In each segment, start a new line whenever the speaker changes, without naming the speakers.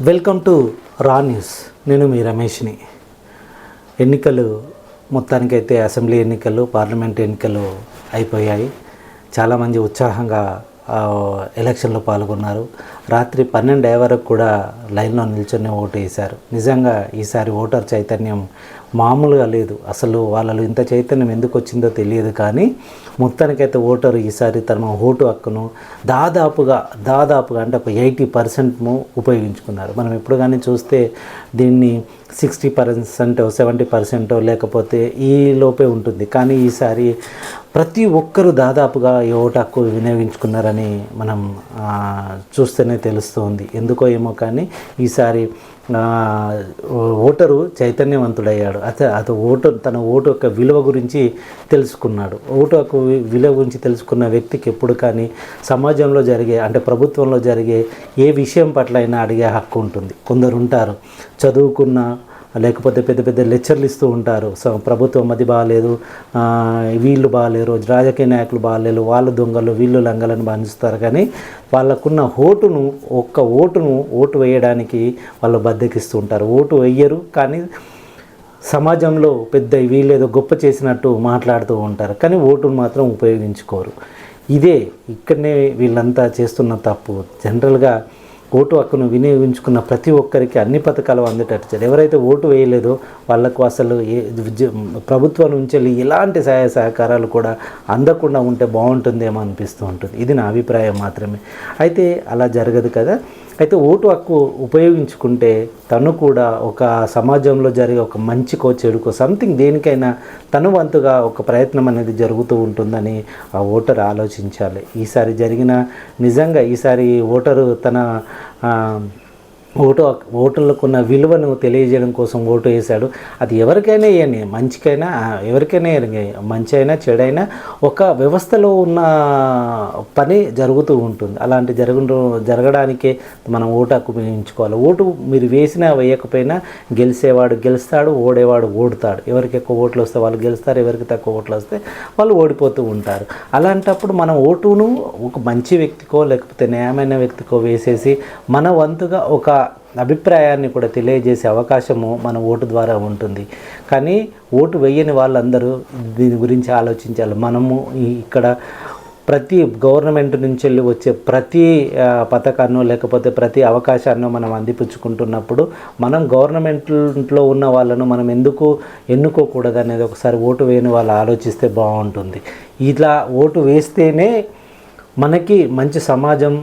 Welcome to రా news. నేను మీ రమేష్ని. ఎన్నికలు మొత్తానికైతే అసెంబ్లీ ఎన్నికలు పార్లమెంట్ ఎన్నికలు అయిపోయాయి. చాలామంది ఉత్సాహంగా ఎలక్షన్లో పాల్గొన్నారు. రాత్రి పన్నెండు అయ్యే వరకు కూడా లైన్లో నిల్చొని ఓటు వేశారు. నిజంగా ఈసారి ఓటర్ చైతన్యం మామూలుగా లేదు. అసలు వాళ్ళలో ఇంత చైతన్యం ఎందుకు వచ్చిందో తెలియదు కానీ మొత్తానికైతే ఓటరు ఈసారి తన ఓటు హక్కును దాదాపుగా దాదాపుగా అంటే ఒక ఎయిటీ పర్సెంట్ ఉపయోగించుకున్నారు. మనం ఎప్పుడు కానీ చూస్తే దీన్ని సిక్స్టీ పర్సెంట్ సెవెంటీ పర్సెంట్ లేకపోతే ఈ లోపే ఉంటుంది. కానీ ఈసారి ప్రతి ఒక్కరూ దాదాపుగా ఈ ఓటు హక్కు వినియోగించుకున్నారని మనం చూస్తేనే చూస్తేనే తెలుస్తుంది. ఎందుకో ఏమో కానీ ఈసారి ఓటరు చైతన్యవంతుడయ్యాడు. అత అత ఓటు తన ఓటు యొక్క విలువ గురించి తెలుసుకున్నాడు. ఓటు యొక్క విలువ గురించి తెలుసుకున్న వ్యక్తికి ఎప్పుడు కానీ సమాజంలో జరిగే అంటే ప్రభుత్వంలో జరిగే ఏ విషయం పట్ల అయినా అడిగే హక్కు ఉంటుంది. కొందరు ఉంటారు చదువుకున్న లేకపోతే పెద్ద పెద్ద లెక్చర్లు ఇస్తూ ఉంటారు. సో ప్రభుత్వం అది బాగాలేదు వీళ్ళు బాగాలేరు రాజకీయ నాయకులు బాగాలేరు వాళ్ళు దొంగలు వీళ్ళు లంగలను బాధిస్తారు కానీ వాళ్ళకున్న ఓటును ఒక్క ఓటును ఓటు వేయడానికి వాళ్ళు బద్దకిస్తూ ఉంటారు. ఓటు వేయరు కానీ సమాజంలో పెద్ద వీళ్ళేదో గొప్ప చేసినట్టు మాట్లాడుతూ ఉంటారు. కానీ ఓటును మాత్రం ఉపయోగించుకోరు. ఇదే ఇక్కడనే వీళ్ళంతా చేస్తున్న తప్పు. జనరల్గా ఓటు హక్కును వినియోగించుకున్న ప్రతి ఒక్కరికి అన్ని పథకాలు అందేటట్టు చేయాలి. ఎవరైతే ఓటు వేయలేదో వాళ్ళకు అసలు ఏ ప్రభుత్వం నుంచి వెళ్ళి ఎలాంటి సహాయ సహకారాలు కూడా అందకుండా ఉంటే బాగుంటుందేమో అనిపిస్తూ ఉంటుంది. ఇది నా అభిప్రాయం మాత్రమే. అయితే అలా జరగదు కదా. అయితే ఓటు హక్కు ఉపయోగించుకుంటే తను కూడా ఒక సమాజంలో జరిగే ఒక మంచికో చెడుకో సంథింగ్ దేనికైనా తను వంతుగా ఒక ప్రయత్నం అనేది జరుగుతూ ఉంటుందని ఆ ఓటర్ ఆలోచించాలి. ఈసారి జరిగిన నిజంగా ఈసారి ఓటరు తన ఓటు ఓటులకు ఉన్న విలువను తెలియజేయడం కోసం ఓటు వేశాడు. అది ఎవరికైనా ఇవ్వండి మంచికైనా ఎవరికైనా మంచి అయినా చెడైనా ఒక వ్యవస్థలో ఉన్న పని జరుగుతూ ఉంటుంది. అలాంటి జరుగు జరగడానికే మనం ఓటు హక్కు వినియోగించుకోవాలి ఓటు మీరు వేసినా వేయకపోయినా గెలిచేవాడు గెలుస్తాడు ఓడేవాడు ఓడుతాడు. ఎవరికి ఎక్కువ ఓట్లు వస్తే వాళ్ళు గెలుస్తారు ఎవరికి తక్కువ ఓట్లు వస్తే వాళ్ళు ఓడిపోతూ ఉంటారు. అలాంటప్పుడు మనం ఓటును ఒక మంచి వ్యక్తికో లేకపోతే న్యాయమైన వ్యక్తికో వేసేసి మన వంతుగా ఒక అభిప్రాయాన్ని కూడా తెలియజేసే అవకాశము మన ఓటు ద్వారా ఉంటుంది. కానీ ఓటు వేయని వాళ్ళందరూ దీని గురించి ఆలోచించాలి. మనము ఇక్కడ ప్రతి గవర్నమెంట్ నుంచి వెళ్ళి వచ్చే ప్రతి పథకాన్నో లేకపోతే ప్రతి అవకాశాన్నో మనం అందిపుచ్చుకుంటున్నప్పుడు మనం గవర్నమెంట్లో ఉన్న వాళ్ళను మనం ఎందుకు ఎన్నుకోకూడదు అనేది ఒకసారి ఓటు వేయని వాళ్ళు ఆలోచిస్తే బాగుంటుంది. ఇట్లా ఓటు వేస్తేనే మనకి మంచి సమాజం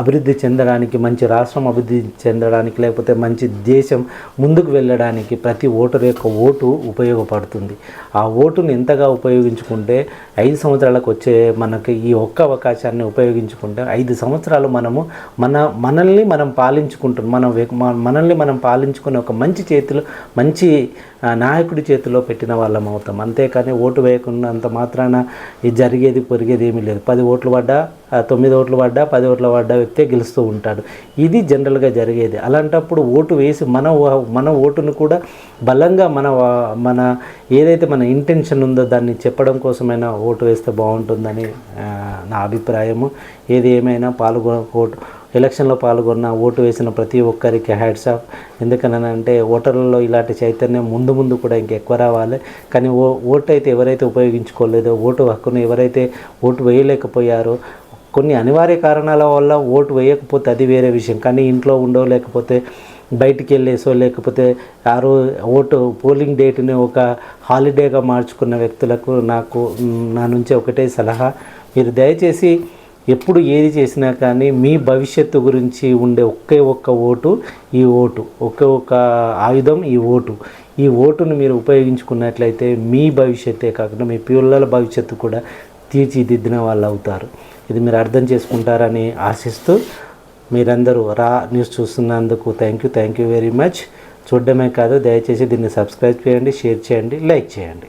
అభివృద్ధి చెందడానికి మంచి రాష్ట్రం అభివృద్ధి చెందడానికి లేకపోతే మంచి దేశం ముందుకు వెళ్ళడానికి ప్రతి ఓటరు యొక్క ఓటు ఉపయోగపడుతుంది. ఆ ఓటును ఎంతగా ఉపయోగించుకుంటే ఐదు సంవత్సరాలకు వచ్చే మనకి ఈ ఒక్క అవకాశాన్ని ఉపయోగించుకుంటే ఐదు సంవత్సరాలు మనము మన మనల్ని మనం పాలించుకుంటున్నాం. మనం మనల్ని మనం పాలించుకునే ఒక మంచి చేతిలో మంచి నాయకుడి చేతిలో పెట్టిన వాళ్ళం అవుతాం. అంతేకాని ఓటు వేయకున్నంత మాత్రాన ఇది జరిగేది పొరిగేది ఏమీ లేదు. పది ఓట్లు పడ్డ పడ్డా తొమ్మిది ఓట్లు పడ్డా పది ఓట్లు పడ్డా వ్యక్తే గెలుస్తూ ఉంటాడు. ఇది జనరల్గా జరిగేది. అలాంటప్పుడు ఓటు వేసి మన మన ఓటును కూడా బలంగా మన మన ఏదైతే మన ఇంటెన్షన్ ఉందో దాన్ని చెప్పడం కోసమైనా ఓటు వేస్తే బాగుంటుందని నా అభిప్రాయము. ఏది ఏమైనా పాల్గొన ఓటు ఎలక్షన్లో పాల్గొన్న ఓటు వేసిన ప్రతి ఒక్కరికి హ్యాడ్స్ ఆఫ్. ఎందుకనంటే ఓటర్లలో ఇలాంటి చైతన్యం ముందు ముందు కూడా ఇంకెక్కువ రావాలి. కానీ ఓ ఓటు అయితే ఎవరైతే ఉపయోగించుకోలేదో ఓటు హక్కును ఎవరైతే ఓటు వేయలేకపోయారో కొన్ని అనివార్య కారణాల వల్ల ఓటు వేయకపోతే అది వేరే విషయం. కానీ ఇంట్లో ఉండో లేకపోతే బయటికి వెళ్ళేసో లేకపోతే ఆ ఓటు పోలింగ్ డేట్ని ఒక హాలిడేగా మార్చుకున్న వ్యక్తులకు నాకు నా నుంచి ఒకటే సలహా. మీరు దయచేసి ఎప్పుడు ఏది చేసినా కానీ మీ భవిష్యత్తు గురించి ఉండే ఒకే ఒక్క ఓటు ఈ ఓటు ఒకే ఒక్క ఆయుధం ఈ ఓటు. ఈ ఓటును మీరు ఉపయోగించుకున్నట్లయితే మీ భవిష్యత్తే కాకుండా మీ పిల్లల భవిష్యత్తు కూడా తీర్చిదిద్దిన వాళ్ళు అవుతారు. ఇది మీరు అర్థం చేసుకుంటారని ఆశిస్తూ మీరందరూ రా news చూస్తున్నందుకు thank you thank you very much. చూడడమే కాదు దయచేసి దీన్ని సబ్స్క్రైబ్ చేయండి షేర్ చేయండి లైక్ చేయండి.